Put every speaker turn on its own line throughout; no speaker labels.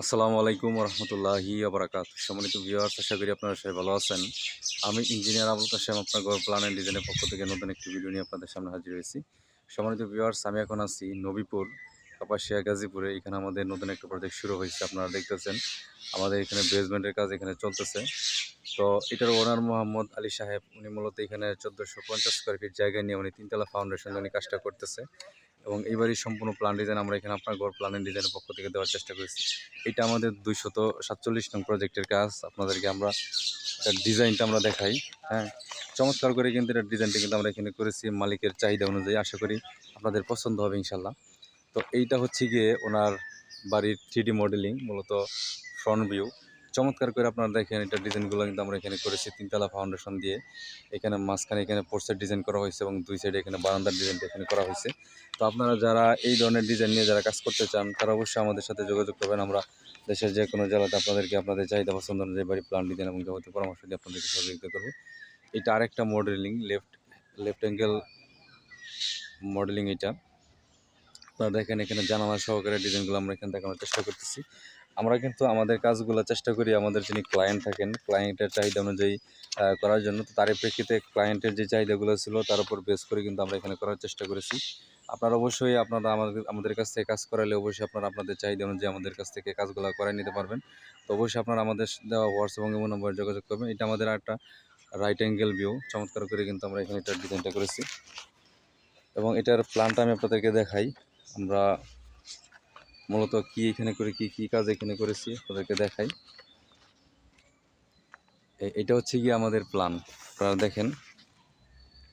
আসসালামু আলাইকুম রহমতুল্লাহি আবরাকাত সম্মানিত ভিউয়ার্স আশা করি আপনারা সবাই ভালো আছেন। আমি ইঞ্জিনিয়ার আবুল কাশেম, আপনার ঘর প্ল্যান অ্যান্ড ডিজাইনের পক্ষ থেকে নতুন একটি ভিডিও নিয়ে আপনাদের সামনে হাজির হয়েছি। সম্মানিত ভিউয়ার্স আমি এখন আছি নবীপুর, কাপাসিয়া, গাজীপুরে। এখানে আমাদের নতুন একটা প্রজেক্ট শুরু হয়েছে, আপনারা দেখতেছেন। আমাদের এখানে বেসমেন্টের কাজ এখানে চলতেছে। তো এটার ওনার মোহাম্মদ আলী সাহেব, উনি মূলত এখানে চোদ্দোশো পঞ্চাশ স্কোয়ার ফিট জায়গা নিয়ে উনি তিনতলা ফাউন্ডেশন উনি কাজটা করতেছে। এবং এইবারই সম্পূর্ণ প্ল্যান ডিজাইন আমরা এখানে আপনার ঘর প্ল্যান অ্যান্ড ডিজাইনের পক্ষ থেকে দেওয়ার চেষ্টা করেছি। এটা আমাদের দুইশত সাতচল্লিশ নং প্রজেক্টের কাজ। আপনাদেরকে আমরা ডিজাইনটা আমরা দেখাই হ্যাঁ। চমৎকার করে কিন্তু এটার ডিজাইনটা কিন্তু আমরা এখানে করেছি মালিকের চাহিদা অনুযায়ী। আশা করি আপনাদের পছন্দ হবে ইনশাল্লাহ তো এইটা হচ্ছে গিয়ে ওনার বাড়ির থ্রি মডেলিং মূলত ফ্রন্ট ভিউ চমৎকার করে আপনারা দেখেন, এটা ডিজাইনগুলো কিন্তু আমরা এখানে করেছি। তিনতলা ফাউন্ডেশন দিয়ে এখানে মাঝখানে এখানে পোর্সের ডিজাইন করা হয়েছে এবং দুই সাইডে এখানে বারান্দার ডিজাইনটা এখানে করা হয়েছে। তো আপনারা যারা এই ধরনের ডিজাইন নিয়ে যারা কাজ করতে চান, তারা অবশ্যই আমাদের সাথে যোগাযোগ করবেন। আমরা দেশের যে কোনো জেলাতে আপনাদেরকে আপনাদের চাহিদা পছন্দ অনুযায়ী বাড়ি প্ল্যান ডিজাইন এবং যাবতীয় পরামর্শ দিয়ে আপনাদেরকে সহযোগিতা করব। এটা আরেকটা modelling left left angle modelling এটা। আপনারা দেখেন এখানে জানালা সহকারে ডিজাইনগুলো আমরা এখানে দেখানোর চেষ্টা করতেছি। আমরা কিন্তু আমাদের কাজগুলো চেষ্টা করি আমাদের যিনি ক্লায়েন্ট থাকেন ক্লায়েন্টের চাহিদা অনুযায়ী করার জন্য। তো তারই প্রেক্ষিতে ক্লায়েন্টের যে চাহিদাগুলো ছিল তার উপর বেস করে কিন্তু আমরা এখানে করার চেষ্টা করেছি। আপনারা অবশ্যই আপনারা আমাদের আমাদের কাছ থেকে কাজ করালে অবশ্যই আপনারা আপনাদের চাহিদা অনুযায়ী আমাদের কাছ থেকে কাজগুলো করাই নিতে পারবেন। তো অবশ্যই আপনারা আমাদের দেওয়া হোয়াটসঅ্যাপ এবং নম্বরে যোগাযোগ করবেন। এটা আমাদের একটা রাইট অ্যাঙ্গেল ভিউ চমৎকার করে কিন্তু আমরা এখানে এটার ডিজাইনটা করেছি। এবং এটার প্ল্যানটা আমি আপনাদেরকে দেখাই। আমরা মূলত কি এখানে করে কি কি কাজ এখানে করেছি আপনাদেরকে দেখাই। এটা হচ্ছে গিয়ে আমাদের প্ল্যান আপনারা দেখেন।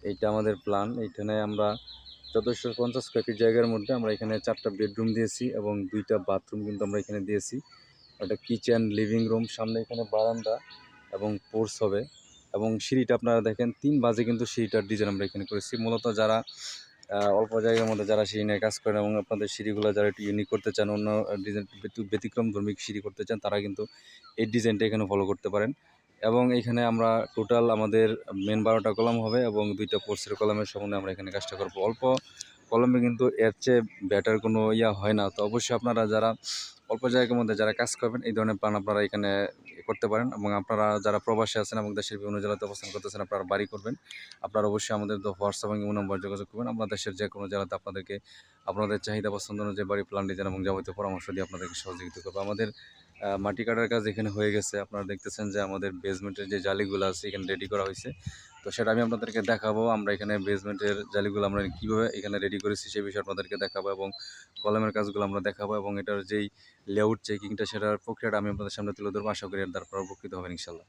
এটা আমাদের প্ল্যান এইখানে আমরা চোদ্দোশো পঞ্চাশ স্কোয়ার ফিট জায়গার মধ্যে আমরা এখানে চারটা বেডরুম দিয়েছি এবং দুইটা বাথরুম কিন্তু আমরা এখানে দিয়েছি। একটা কিচেন লিভিং রুম সামনে এখানে বারান্দা এবং পোর্স হবে। এবং সিঁড়িটা আপনারা দেখেন, তিন বাজে কিন্তু সিঁড়িটার ডিজাইন আমরা এখানে করেছি। মূলত যারা অল্প জায়গার মধ্যে যারা সিঁড়ি নিয়ে কাজ করেন এবং আপনাদের সিঁড়িগুলো যারা একটু ইউনিক করতে চান, অন্য ডিজাইন ব্যতিক্রম ধর্মিক সিঁড়ি করতে চান, তারা কিন্তু এই ডিজাইনটা এখানে ফলো করতে পারেন। এবং এখানে আমরা টোটাল আমাদের মেন বারোটা কলাম হবে এবং দুইটা পোর্সের কলামের সম্বন্ধে আমরা এখানে কাজটা করব। অল্প কলমে কিন্তু এর চেয়ে বেটার কোনো ইয়া হয় না। তো অবশ্যই আপনারা যারা অল্প জায়গার মধ্যে যারা কাজ করবেন, এই ধরনের প্ল্যান আপনারা এখানে করতে পারেন এবং আপনারা যারা প্রবাসী আছেন এবং দেশের বিভিন্ন জেলাতে অবস্থান করতেছেন, আপনারা বাড়ি করবেন। আপনারা অবশ্যই আমাদের হোয়াটসঅ্যাপ এবং নম্বর যোগাযোগ করবেন। আমরা দেশের যে কোনো জেলাতে আপনাদেরকে, আপনাদের চাহিদা পছন্দ অনুযায়ী বাড়ি প্ল্যান ডিজাইন এবং যাবতীয় পরামর্শ দিয়ে আপনাদেরকে সহযোগিতা করব। আমাদের মাটি কাটার কাজ এখানে হয়ে গেছে। আপনারা দেখতেছেন যে আমাদের বেসমেন্টের যে জালিগুলো আছে, এখানে রেডি করা হয়েছে। তো সেটা আমি আপনাদেরকে দেখাবো। আমরা এখানে বেসমেন্টের জালিগুলো আমরা কীভাবে এখানে রেডি করেছি সেই বিষয়ে আপনাদেরকে দেখাবো এবং কলমের কাজগুলো আমরা দেখাবো এবং এটার যেই লেআউট চেকিংটা সেটার প্রক্রিয়াটা আমি আপনাদের সামনে তুলে ধরবো। আশা করি এর দ্বারা উপকৃত হবেন ইনশাল্লাহ